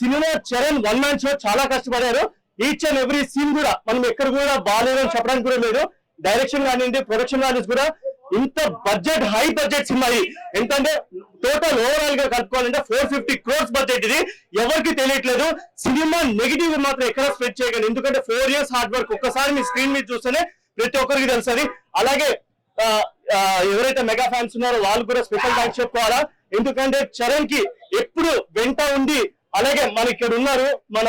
Cinema Charan one man show చాలా కష్టపడారు. Each and every scene కూడా మనం ఎక్కడ కూడా బాగాలేదు అని చెప్పడానికి కూడా లేదు. డైరెక్షన్ కానివ్వండి ప్రొడక్షన్ వాల్యూస్ కూడా ఇంత బడ్జెట్ హై బడ్జెట్ సినిమా ఇది. ఎంతంటే టోటల్ ఓవరాల్గా కలుపుకోవాలంటే ఫోర్ ఫిఫ్టీ క్రోర్స్ బడ్జెట్ ఇది. ఎవరికి తెలియట్లేదు. సినిమా నెగిటివ్ మాత్రం ఎక్కడ స్ప్రెడ్ చేయగలరు ఎందుకంటే ఫోర్ ఇయర్స్ హార్డ్ వర్క్ ఒక్కసారి మీ స్క్రీన్ మీద చూస్తేనే ప్రతి ఒక్కరికి తెలుస్తుంది. అలాగే ఎవరైతే మెగా ఫ్యాన్స్ ఉన్నారో వాళ్ళు కూడా స్పెషల్ థ్యాంక్స్ చెప్పుకోవాలా? ఎందుకంటే చరణ్కి ఎప్పుడు వెంట ఉండి అలాగే మన ఇక్కడ ఉన్నారు మన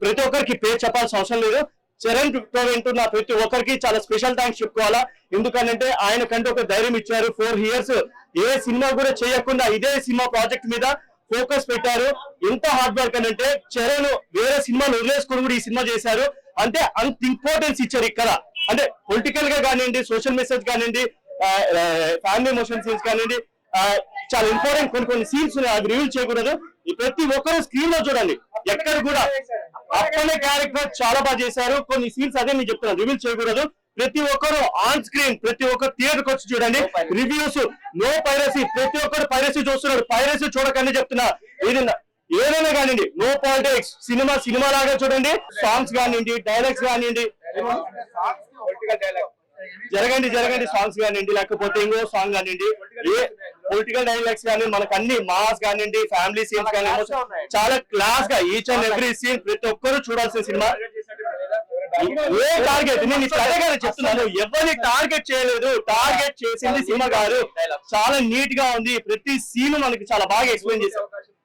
ప్రతి ఒక్కరికి పేరు చెప్పాల్సిన అవసరం లేదు. చరణ్తో వింటున్న ప్రతి ఒక్కరికి చాలా స్పెషల్ థ్యాంక్స్ చెప్పుకోవాలా. ఎందుకంటే ఆయన కంటే ఒక ధైర్యం ఇచ్చారు. ఫోర్ ఇయర్స్ ఏ సినిమా కూడా చేయకుండా ఇదే సినిమా ప్రాజెక్ట్ మీద ఫోకస్ పెట్టారు. ఎంత హార్డ్ వర్క్ అని అంటే చరణ్ వేరే సినిమాలు వదిలేసుకొని కూడా ఈ సినిమా చేశారు. అంటే అంత ఇంపార్టెన్స్ ఇచ్చారు ఇక్కడ. అంటే పొలిటికల్గా కానివ్వండి సోషల్ మెసేజ్ కానివ్వండి ఫ్యామిలీ ఎమోషన్ సీన్స్ కానివ్వండి చాలా ఇంపార్టెంట్ కొన్ని కొన్ని సీన్స్ అది రివీల్ చేయకూడదు. ప్రతి ఒక్కరు స్క్రీన్లో చూడండి. ఎక్కడ కూడా అప్పనే క్యారెక్టర్ చాలా బాగా చేశారు. కొన్ని సీన్స్ అదే నేను చెప్తున్నాను రివీల్ చేయకూడదు. ప్రతి ఒక్కరు ఆన్ స్క్రీన్ ప్రతి ఒక్కరు థియేటర్ వచ్చి చూడండి. రివ్యూస్ నో పైరసీ ప్రతి ఒక్కరు పైరసీ చూస్తున్నాడు. పైరసీ చూడకండి చెప్తున్నా. ఇది నా- ఏదైనా కానివ్వండి నో పాలిటిక్స్ సినిమా సినిమా లాగా చూడండి. సాంగ్స్ కానివ్వండి డైలాగ్స్ కానివ్వండి. జరగండి జరగండి. సాంగ్స్ కానివ్వండి లేకపోతే ఇంకో సాంగ్ కానివ్వండి. పొలిటికల్ డైలాగ్స్ కానీ మనకు అన్ని మాస్ కానివ్వండి ఫ్యామిలీ సీన్స్ కానీ చాలా క్లాస్గా ఈచ్ అండ్ ఎవ్రీ సీన్ ప్రతి ఒక్కరు చూడాల్సిన సినిమా ఏ టార్గెట్ నేను కదా చెప్తున్నాను. ఎవరిని టార్గెట్ చేయలేదు. టార్గెట్ చేసింది సినిమా గారు. చాలా నీట్గా ఉంది. ప్రతి సీన్ మనకి చాలా బాగా ఎక్స్ప్లెయిన్ చేశారు.